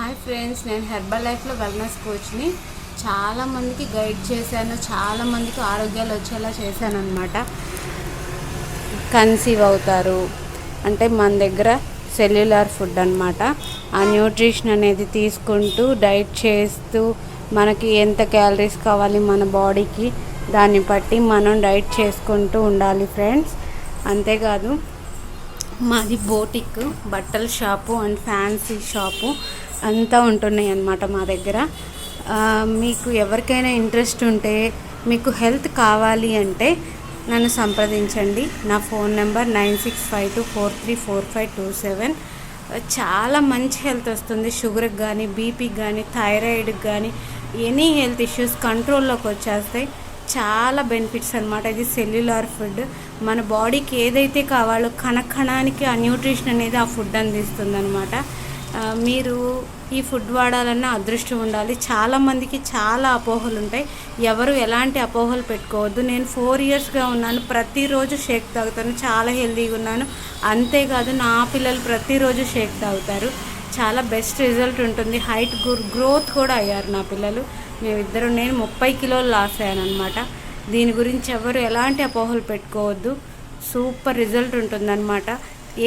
Hi friends నేను herbal లైఫ్లో wellness కోచ్ని. చాలామందికి గైడ్ చేశాను చాలామందికి ఆరోగ్యాలు వచ్చేలా చేశాను అనమాట కన్సీవ్ అవుతారు. అంటే మన దగ్గర సెల్యులార్ ఫుడ్ అనమాట ఆ న్యూట్రిషన్ అనేది తీసుకుంటూ డైట్ చేస్తూ మనకి ఎంత క్యాలరీస్ కావాలి మన బాడీకి దాన్ని బట్టి మనం డైట్ చేసుకుంటూ ఉండాలి ఫ్రెండ్స్. అంతేకాదు మాది బోటిక్ బట్టల షాపు అండ్ ఫ్యాన్సీ షాపు అంతా ఉంటున్నాయి అన్నమాట మా దగ్గర. మీకు ఎవరికైనా ఇంట్రెస్ట్ ఉంటే మీకు హెల్త్ కావాలి అంటే నన్ను సంప్రదించండి. నా phone number nine six five two four three four five two seven. చాలా మంచి హెల్త్ వస్తుంది. షుగర్కి కానీ బీపీకి కానీ థైరాయిడ్కి కానీ ఎనీ హెల్త్ ఇష్యూస్ కంట్రోల్లోకి వచ్చేస్తాయి. చాలా బెనిఫిట్స్ అనమాట ఇది సెల్యులార్ ఫుడ్ మన బాడీకి ఏదైతే కావాలో కణకణానికి ఆ న్యూట్రిషన్ అనేది ఆ ఫుడ్ అందిస్తుంది అనమాట మీరు ఈ ఫుడ్ వాడాలన్న అదృష్టం ఉండాలి. చాలామందికి చాలా అపోహలు ఉంటాయి. ఎవరు ఎలాంటి అపోహలు పెట్టుకోవద్దు. నేను ఫోర్ ఇయర్స్గా ఉన్నాను. ప్రతిరోజు షేక్ తాగుతాను. చాలా హెల్తీగా ఉన్నాను. అంతేకాదు నా పిల్లలు ప్రతిరోజు షేక్ తాగుతారు. చాలా బెస్ట్ రిజల్ట్ ఉంటుంది. హైట్ గ్రోత్ కూడా అయ్యారు నా పిల్లలు. మేమిద్దరు నేను ముప్పై కిలోలు లాస్ అయ్యాను అనమాట దీని గురించి ఎవరు ఎలాంటి అపోహలు పెట్టుకోవద్దు. సూపర్ రిజల్ట్ ఉంటుందన్నమాట.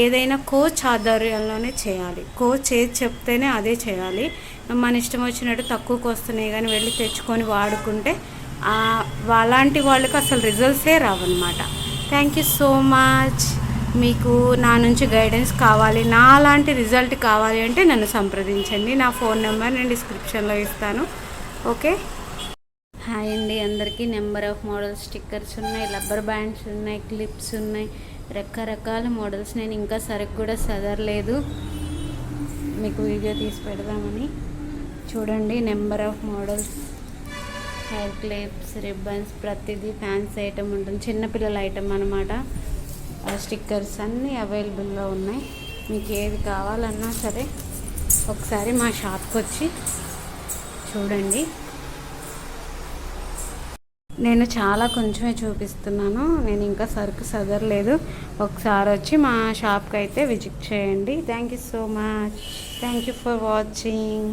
ఏదైనా కోచ్ ఆధ్వర్యంలోనే చేయాలి. కోచ్ ఏది చెప్తేనే అదే చేయాలి. మన ఇష్టం వచ్చినట్టు తక్కువకు వస్తున్నాయి కానీ వెళ్ళి తెచ్చుకొని వాడుకుంటే అలాంటి వాళ్ళకి అసలు రిజల్ట్సే రావన్నమాట. థ్యాంక్ యూ సో మచ్ మీకు నా నుంచి గైడెన్స్ కావాలి నా లాంటి రిజల్ట్ కావాలి అంటే నన్ను సంప్రదించండి. నా ఫోన్ నెంబర్ నేను డిస్క్రిప్షన్లో ఇస్తాను. ఓకే? హాయ్ అండి అందరికీ నెంబర్ ఆఫ్ మోడల్స్ స్టిక్కర్స్ ఉన్నాయి రబ్బర్ బ్యాండ్స్ ఉన్నాయి క్లిప్స్ ఉన్నాయి. రకరకాల మోడల్స్ నేను ఇంకా సరిగ్గా కూడా సదరలేదు. మీకు వీడియో తీసి పెడదామని. చూడండి number of models hair clips ribbons ప్రతిదీ ఫ్యాన్స్ ఐటమ్ ఉంటుంది. చిన్నపిల్లల ఐటమ్ అనమాట స్టిక్కర్స్ అన్నీ అవైలబుల్లో ఉన్నాయి. మీకు ఏది కావాలన్నా సరే ఒకసారి మా షాప్కి వచ్చి చూడండి. నేను చాలా కొంచెమే చూపిస్తున్నాను. నేను ఇంకా సరుకు సదరలేదు. ఒకసారి వచ్చి మా షాప్కి అయితే విజిట్ చేయండి. Thank you so much. Thank you for watching.